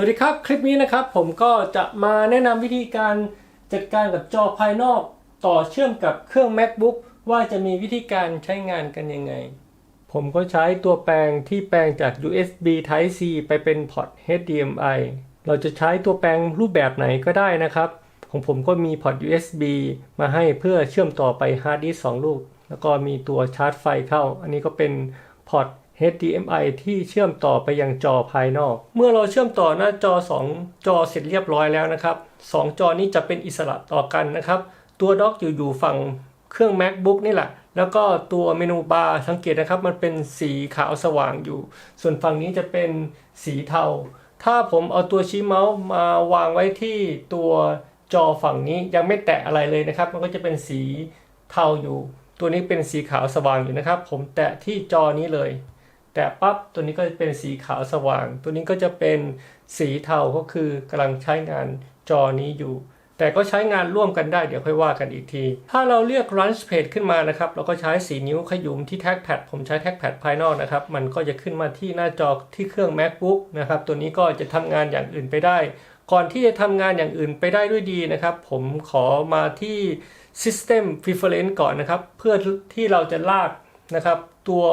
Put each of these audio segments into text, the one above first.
วัสดีครับ คลิปนี้นะครับผมก็จะมาแนะนำวิธีการจัดการกับจอภายนอกต่อเชื่อมกับเครื่อง macbook ว่าจะมีวิธีการใช้งานกันยังไง ผมก็ใช้ตัวแปลงที่แปลงจาก USB Type C ไปเป็นพอร์ต HDMI เราจะใช้ตัวแปลงรูปแบบไหนก็ได้นะครับ ของผมก็มีพอร์ต USB มาให้เพื่อเชื่อมต่อไปฮาร์ดดิสก์2ลูก แล้วก็มีตัวชาร์จไฟเข้า อันนี้ก็เป็นพอร์ต HDMI ที่เชื่อมต่อไปยังจอภายนอก เมื่อเราเชื่อมต่อหน้าจอ 2 จอเสร็จเรียบร้อยแล้วนะครับ 2 จอนี้จะเป็นอิสระต่อกันนะครับ ตัวด็อกอยู่อยู่ฝั่งเครื่อง macbook นี่แหละ แล้วก็ตัวเมนูบาร์สังเกตนะครับ มันเป็นสีขาวสว่างอยู่ ส่วนฝั่งนี้จะเป็นสีเทา ถ้าผมเอาตัวชี้เมาส์มาวางไว้ที่ตัวจอฝั่งนี้ยังไม่แตะอะไรเลยนะครับ มันก็จะเป็นสีเทาอยู่ ตัวนี้เป็นสีขาวสว่างอยู่นะครับ ผมแตะที่จอนี้เลย แตะปั๊บตัวนี้ก็จะเป็นสีขาวสว่าง ตัวนี้ก็จะเป็นสีเทาก็คือกำลังใช้งานจอนี้อยู่ แต่ก็ใช้งานร่วมกันได้เดี๋ยวค่อยว่ากันอีกที ถ้าเราเลือก Launch Page ขึ้นมานะครับ เราก็ใช้สีนิ้วขยุมที่แท็กแพดผมใช้แท็กแพดภายนอกนะครับ มันก็จะขึ้นมาที่หน้าจอที่เครื่อง macbook นะครับ ตัวนี้ก็จะทำงานอย่างอื่นไปได้ ก่อนที่จะทำงานอย่างอื่นไปได้ด้วยดีนะครับ ผมขอมาที่ System Preference ก่อนนะครับ เพื่อที่เราจะลากนะครับ ตัว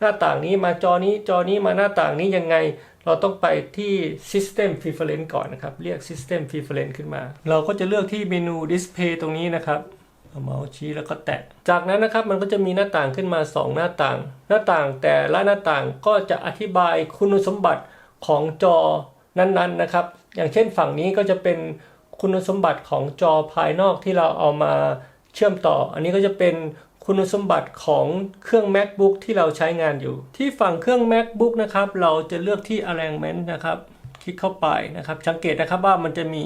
หน้าต่างนี้มาจอนี้จอนี้มาหน้าต่างนี้ยังไง เราต้องไปที่ System Preference ก่อนนะครับ เรียก System Preference ขึ้นมา เราก็จะเลือกที่เมนู Display ตรงนี้นะครับเอาเมาส์ชี้แล้วก็แตะ จากนั้นนะครับมันก็จะมีหน้าต่างขึ้นมา 2 หน้าต่าง หน้าต่างแต่ละหน้าต่างก็จะอธิบายคุณสมบัติของจอนั้นๆนะครับ อย่างเช่นฝั่งนี้ก็จะเป็นคุณสมบัติของจอภายนอกที่เราเอามาเชื่อมต่อ อันนี้ก็จะเป็น คุณสมบัติของเครื่อง macbook ที่เราใช้งานอยู่ ที่ฝั่งเครื่อง macbook นะครับ เราจะเลือกที่ alignment นะครับ คลิกเข้าไปนะครับ สังเกตนะครับว่ามันจะมี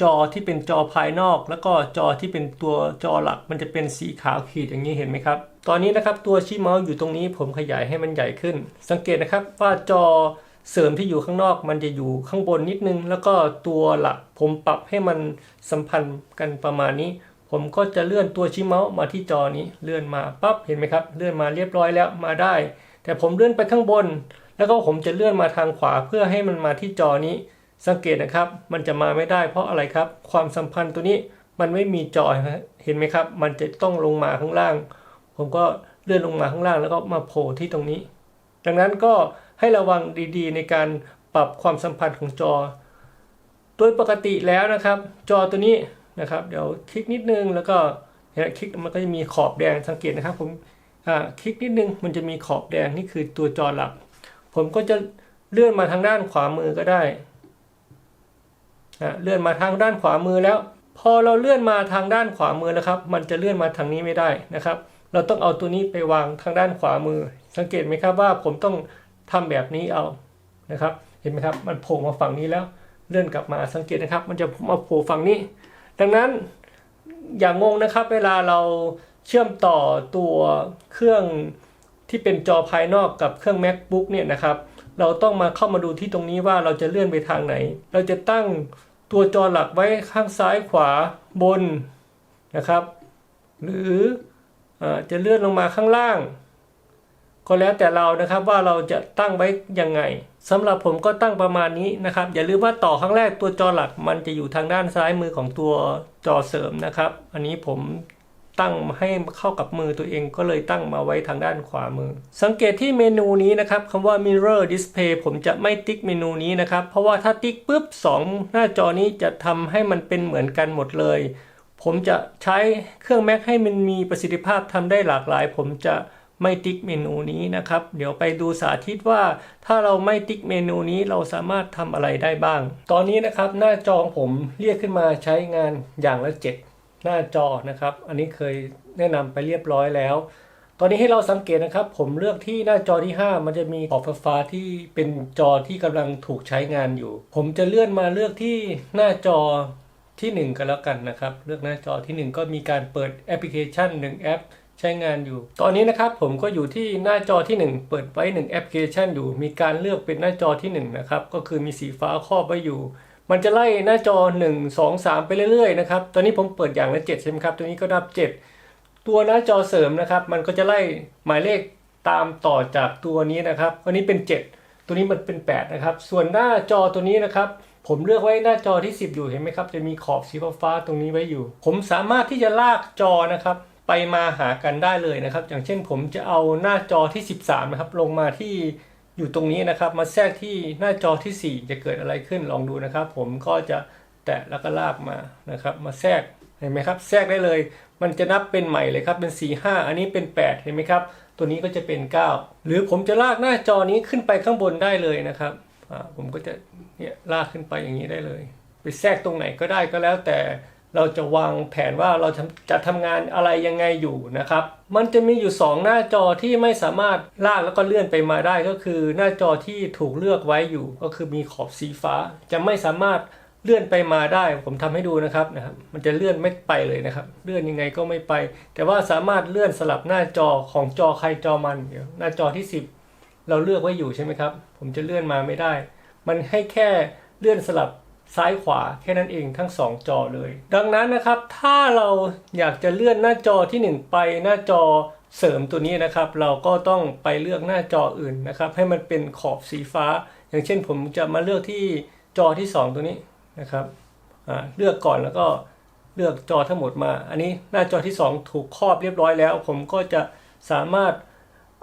จอที่เป็นจอภายนอก แล้วก็จอที่เป็นตัวจอหลัก มันจะเป็นสีขาวขีดอย่างนี้เห็นไหมครับ ตอนนี้นะครับตัวชี้เมาส์อยู่ตรงนี้ผมขยายให้มันใหญ่ขึ้น สังเกตนะครับว่าจอเสริมที่อยู่ข้างนอกมันจะอยู่ข้างบนนิดนึง แล้วก็ตัวหลักผมปรับให้มันสัมพันธ์กันประมาณนี้ ผมก็จะเลื่อนตัวชี้เมาส์มาที่จอนี้เลื่อนมาปั๊บเห็นไหมครับ เลื่อนมาเรียบร้อยแล้วมาได้ แต่ผมเลื่อนไปข้างบน แล้วก็ผมจะเลื่อนมาทางขวาเพื่อให้มันมาที่จอนี้ สังเกตนะครับ มันจะมาไม่ได้เพราะอะไรครับ ความสัมพันธ์ตัวนี้มันไม่มีจอเห็นไหมครับ มันจะต้องลงมาข้างล่าง ผมก็เลื่อนลงมาข้างล่างแล้วก็มาโผล่ที่ตรงนี้ ดังนั้นก็ให้ระวังดีๆ ในการปรับความสัมพันธ์ของจอ โดยปกติแล้วนะครับ จอตัวนี้ นะครับเดี๋ยวคลิกนิดนึงแล้วก็เห็นไหมคลิกมันก็จะมีขอบแดงสังเกตนะครับผมคลิกนิดนึงมันจะมีขอบแดงนี่คือตัวจอหลัก ผมก็จะเลื่อนมาทางด้านขวามือก็ได้เลื่อนมาทางด้านขวามือแล้ว พอเราเลื่อนมาทางด้านขวามือแล้วครับ มันจะเลื่อนมาทางนี้ไม่ได้นะครับ เราต้องเอาตัวนี้ไปวางทางด้านขวามือ สังเกตไหมครับว่าผมต้องทำแบบนี้เอานะครับ เห็นไหมครับ มันโผล่มาฝั่งนี้แล้ว เลื่อนกลับมาสังเกตนะครับ มันจะมาโผล่ฝั่งนี้ ดังนั้นอย่างงงนะครับเวลาเราเชื่อมต่อตัวเครื่องที่เป็นจอภายนอกกับเครื่อง macbook เนี่ยนะครับ เราต้องมาเข้ามาดูที่ตรงนี้ว่าเราจะเลื่อนไปทางไหน เราจะตั้งตัวจอหลักไว้ข้างซ้ายขวาบนนะครับ หรืออจะเลื่อนลงมาข้างล่าง ก็แล้วแต่เรานะครับว่าเราจะตั้งไว้ยังไงสำหรับผมก็ตั้งประมาณนี้นะครับ อย่าลืมว่าต่อครั้งแรกตัวจอหลัก มันจะอยู่ทางด้านซ้ายมือของตัวจอเสริมนะครับ อันนี้ผมตั้งให้เข้ากับมือตัวเองก็เลยตั้งมาไว้ทางด้านขวามือ สังเกตที่เมนูนี้นะครับคำว่า mirror display ผมจะไม่ติ๊กเมนูนี้นะครับ เพราะว่าถ้าติ๊กปุ๊บ 2 หน้าจอนี้จะทำให้มันเป็นเหมือนกันหมดเลย ผมจะใช้เครื่อง Mac ให้มันมีประสิทธิภาพทำได้หลากหลาย ผมจะ ไม่ติ๊กเมนูนี้นะครับ เดี๋ยวไปดูสาธิตว่าถ้าเราไม่ติ๊กเมนูนี้เราสามารถทำอะไรได้บ้าง ตอนนี้นะครับหน้าจอของผมเรียกขึ้นมาใช้งานอย่างละ 7 หน้าจอนะครับ อันนี้เคยแนะนำไปเรียบร้อยแล้ว ตอนนี้ให้เราสังเกตนะครับ ผมเลือกที่หน้าจอที่ 5 มันจะมีขอบฟฟ้าที่เป็นจอที่กำลังถูกใช้งานอยู่ ผมจะเลื่อนมาเลือกที่หน้าจอที่ 1 กันแล้วกันนะครับ เลือกหน้าจอที่ 1 ก็มีการเปิดแอปพลิเคชัน 1 แอป ใช้งานอยู่ ตอนนี้นะครับผมก็อยู่ที่หน้าจอที่ 1 เปิดไว้ 1 แอปพลิเคชันอยู่ มีการเลือกเป็นหน้าจอที่1นะครับก็คือมีสีฟ้าครอบไว้อยู่ มันจะไล่หน้าจอ 1 2 3 ไปเรื่อยๆนะครับตอนนี้ผมเปิดอย่างละ7ใช่ไหมครับตัวนี้ก็นับ 7 ตัวหน้าจอเสริมนะครับ มันก็จะไล่หมายเลขตามต่อจากตัวนี้นะครับอันนี้เป็น 7 ตัวนี้มันเป็น 8 นะครับ ส่วนหน้าจอตัวนี้นะครับ ผมเลือกไว้หน้าจอที่ 10 อยู่เห็นไหมครับ จะมีขอบสีฟ้าตรงนี้ไว้อยู่ ผมสามารถที่จะลากจอนะครับ ไปมาหากันได้เลยนะครับ อย่างเช่นผมจะเอาหน้าจอที่ 13 นะครับ ลงมาที่อยู่ตรงนี้นะครับ มาแทรกที่หน้าจอที่ 4 จะเกิดอะไรขึ้นลองดูนะครับ ผมก็จะแตะแล้วก็ลากมานะครับ มาแทรกเห็นไหมครับ แทรกได้เลย มันจะนับเป็นใหม่เลยครับ เป็น 4 5 อันนี้เป็น 8 เห็นไหมครับ ตัวนี้ก็จะเป็น 9 หรือผมจะลากหน้าจอนี้ขึ้นไปข้างบนได้เลยนะครับผมก็จะเนี่ยลากขึ้นไปอย่างนี้ได้เลย ไปแทรกตรงไหนก็ได้ก็แล้วแต่ เราจะวางแผนว่าเราจะทำงานอะไรยังไงอยู่นะครับ มันจะมีอยู่ 2 หน้าจอที่ไม่สามารถลากแล้วก็เลื่อนไปมาได้ก็คือ หน้าจอที่ถูกเลือกไว้อยู่ ก็คือมีขอบสีฟ้า จะไม่สามารถเลื่อนไปมาได้ ผมทำให้ดูนะครับนะครับ มันจะเลื่อนไม่ไปเลยนะครับ เลื่อนยังไงก็ไม่ไป แต่ว่าสามารถเลื่อนสลับหน้าจอของจอใครจอมันเดี๋ยวหน้าจอที่ 10 เราเลือกไว้อยู่ใช่ไหมครับ ผมจะเลื่อนมาไม่ได้ มันให้แค่เลื่อนสลับ ซ้ายขวาแค่นั้นเองทั้ง 2 จอเลย ดังนั้นนะครับถ้าเราอยากจะเลื่อนหน้าจอทีหนึ่1 ไปหน้าจอเสริมตัวนี้นะครับ เราก็ต้องไปเลือกหน้าจออื่นนะครับ ให้มันเป็นขอบสีฟ้า อย่างเช่นผมจะมาเลือกที่จอที่ 2 ตัวนี้นะครับอ่าเลือกก่อนแล้วก็เลือกจอทั้งหมดมา อันนี้หน้าจอที่ 2 ถูกครอบเรียบร้อยแล้ว ผมก็จะสามารถ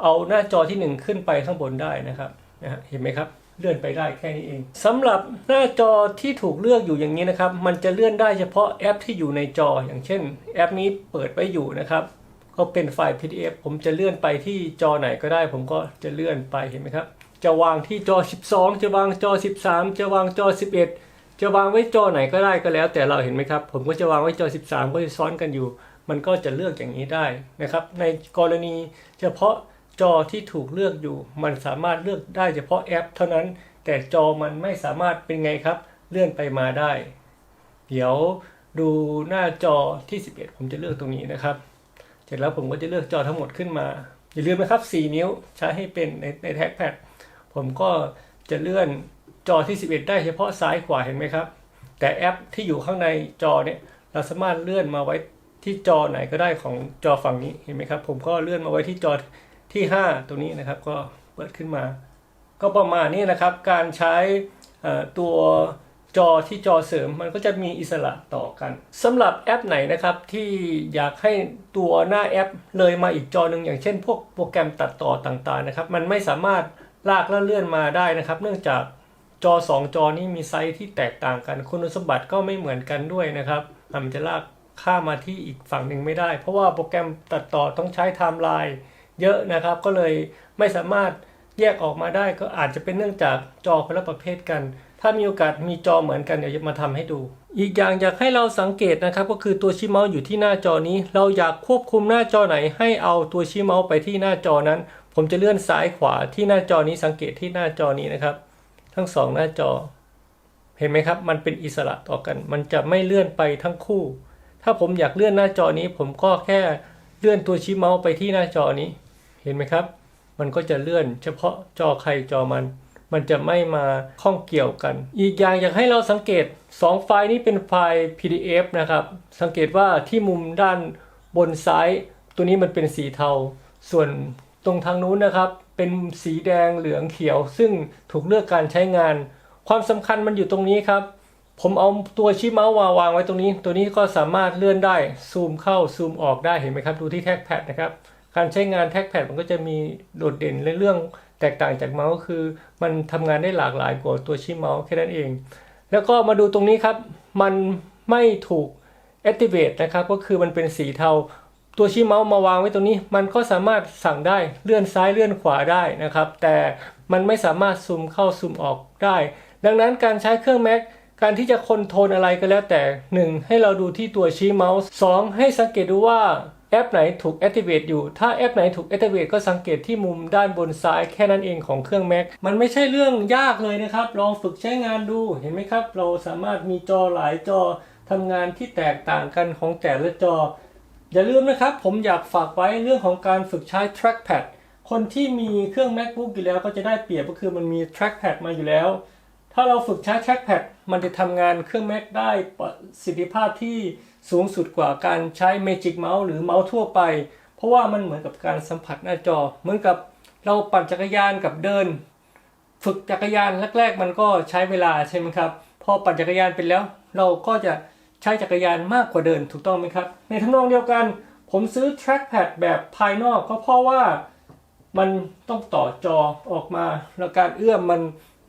เอาหน้าจอทีหนึ่1 ขึ้นไปข้างบนได้นะครับนะเห็นไหมครับ เลื่อนไปได้แค่นี้เองสำหรับหน้าจอที่ถูกเลือกอยู่อย่างนี้นะครับ มันจะเลื่อนได้เฉพาะแอปที่อยู่ในจอ อย่างเช่น แอปนี้เปิดไว้อยู่นะครับ ก็เป็นไฟล์ PDF ผมจะเลื่อนไปที่จอไหนก็ได้ ผมก็จะเลื่อนไปเห็นไหมครับ จะวางที่จอ 12 จะวางจอ 13 จะวางจอ 11 จะวางไว้จอไหนก็ได้ก็แล้ว แต่เราเห็นไหมครับ ผมก็จะวางไว้จอ 13 ก็จะซ้อนกันอยู่ มันก็จะเลือกอย่างนี้ได้นะครับ ในกรณีเฉพาะ จอที่ถูกเลือกอยู่ มันสามารถเลือกได้เฉพาะแอป เท่านั้น แต่จอมันไม่สามารถเป็นไงครับ เลื่อนไปมาได้ เดี๋ยวดูหน้าจอที่ 11 ผมจะเลือกตรงนี้นะครับ เสร็จแล้วผมก็จะเลือกจอทั้งหมดขึ้นมา อย่าลืมนะครับ 4 นิ้วใช้ให้เป็นในในแท็กแพดผมก็จะเลื่อนจอที่ 11 ได้เฉพาะซ้ายขวาเห็นไหมครับ แต่แอปที่อยู่ข้างในจอเนี่ยเราสามารถเลื่อนมาไว้ที่จอไหนก็ได้ของจอฝั่งนี้เห็นไหมครับ ผมก็เลื่อนมาไว้ที่จอ ที่ 5ตรงนี้นะครับก็เปิดขึ้นมา ก็ประมาณนี้นะครับ การใช้ตัวจอที่จอเสริมมันก็จะมีอิสระต่อกันสำหรับแอปไหนนะครับที่อยากให้ตัวหน้าแอปเลยมาอีกจอหนึ่งอย่างเช่น พวกโปรแกรมตัดต่อต่างๆนะครับ มันไม่สามารถลากและเลื่อนมาได้นะครับ เนื่องจากจอ 2 จอนี้มีไซส์ที่แตกต่างกัน คุณสมบัติก็ไม่เหมือนกันด้วยนะครับมันจะลากข้ามมาที่อีกฝั่งหนึ่งไม่ได้ เพราะว่าโปรแกรมตัดต่อต้องใช้ไทม์ไลน์ เยอะนะครับ ก็เลยไม่สามารถแยกออกมาได้ก็อาจจะเป็นเนื่องจากจอคนละประเภทกัน ถ้ามีโอกาสมีจอเหมือนกันเดี๋ยวจะมาทำให้ดู อีกอย่างอยากให้เราสังเกตนะครับ ก็คือตัวชี้เมาส์อยู่ที่หน้าจอนี้ เราอยากควบคุมหน้าจอไหน ให้เอาตัวชี้เมาส์ไปที่หน้าจอนั้น ผมจะเลื่อนซ้ายขวาที่หน้าจอนี้สังเกตที่หน้าจอนี้นะครับ ทั้งสองหน้าจอ เห็นไหมครับ มันเป็นอิสระต่อกัน มันจะไม่เลื่อนไปทั้งคู่ ถ้าผมอยากเลื่อนหน้าจอนี้ ผมก็แค่เลื่อนตัวชี้เมาส์ไปที่หน้าจอนี้ เห็นไหมครับ มันก็จะเลื่อนเฉพาะจอใครจอมัน มันจะไม่มาข้องเกี่ยวกัน อีกอย่างอยากให้เราสังเกต 2 ไฟล์นี้เป็นไฟล์ PDF นะครับ สังเกตว่าที่มุมด้านบนซ้าย ตัวนี้มันเป็นสีเทา ส่วนตรงทางนู้นนะครับ เป็นสีแดงเหลืองเขียว ซึ่งถูกเลือกการใช้งาน ความสำคัญมันอยู่ตรงนี้ครับผมเอาตัวชี้เมาส์วาวางไว้ตรงนี้ ตัวนี้ก็สามารถเลื่อนได้ ซูมเข้าซูมออกได้เห็นไหมครับ ดูที่แท็กแพดนะครับ การใช้งานแท็กแพดมันก็จะมีโดดเด่นในเรื่องแตกต่างจากเมาส์คือ มันทำงานได้หลากหลายกว่าตัวชี้เมาส์แค่นั้นเอง แล้วก็มาดูตรงนี้ครับ มันไม่ถูก activate นะครับ ก็คือมันเป็นสีเทา ตัวชี้เมาส์มาวางไว้ตรงนี้ มันก็สามารถสั่งได้เลื่อนซ้ายเลื่อนขวาได้นะครับ แต่มันไม่สามารถซูมเข้าซูมออกได้ ดังนั้นการใช้เครื่อง Mac การที่จะคอนโทรลอะไรก็แล้วแต่ 1. ให้เราดูที่ตัวชี้เมาส์ 2. ให้สังเกตดูว่า แอปไหนถูก activate อยู่ ถ้าแอปไหนถูก activate ก็สังเกตที่มุมด้านบนซ้ายแค่นั้นเองของเครื่อง Mac มันไม่ใช่เรื่องยากเลยนะครับ ลองฝึกใช้งานดู เห็นไหมครับ เราสามารถมีจอหลายจอทำงานที่แตกต่างกันของแต่ละจอ อย่าลืมนะครับ ผมอยากฝากไว้เรื่องของการฝึกใช้ trackpad คนที่มีเครื่อง macbook อยู่แล้วก็จะได้เปรียบก็คือมันมี trackpad มาอยู่แล้ว ถ้าเราฝึกใช้ trackpad มันจะทำงานเครื่อง Mac ได้ประสิทธิภาพที่ สูงสุดกว่าการใช้ Magic Mouse หรือเมาส์ทั่วไป เพราะว่ามันเหมือนกับการสัมผัสหน้าจอ เหมือนกับเราปั่นจักรยานกับเดิน ฝึกจักรยานแรก ๆ มันก็ใช้เวลาใช่ไหมครับ พอปั่นจักรยานเป็นแล้ว เราก็จะใช้จักรยานมากกว่าเดินถูกต้องไหมครับ ในทำนองเดียวกัน ผมซื้อ trackpad แบบภายนอกก็เพราะว่ามันต้องต่อจอออกมา แล้วการเอื้อมมัน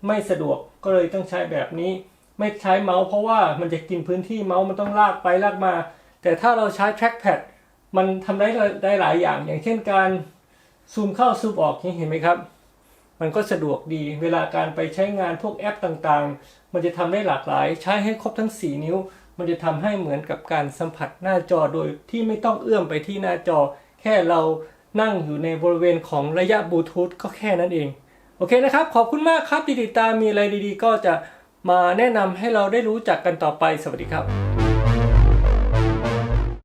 ไม่สะดวกก็เลยต้องใช้แบบนี้ ไม่ใช้เมาส์เพราะว่ามันจะกินพื้นที่เมาส์มันต้องลากไปลากมา แต่ถ้าเราใช้ trackpad มันทำได้ได้หลายอย่าง อย่างเช่นการซูมเข้าซูมออกนี่เห็นไหมครับ มันก็สะดวกดีเวลาการไปใช้งานพวกแอปต่างๆ มันจะทำได้หลากหลาย ใช้ให้ครบทั้ง 4 นิ้ว มันจะทำให้เหมือนกับการสัมผัสหน้าจอโดยที่ไม่ต้องเอื้อมไปที่หน้าจอ แค่เรานั่งอยู่ในบริเวณของระยะบลูทูธก็แค่นั้นเอง โอเคนะครับ ขอบคุณมากครับที่ติดตามมีอะไรดีๆ ก็จะ มาแนะนำให้เราได้รู้จักกันต่อไปสวัสดีครับ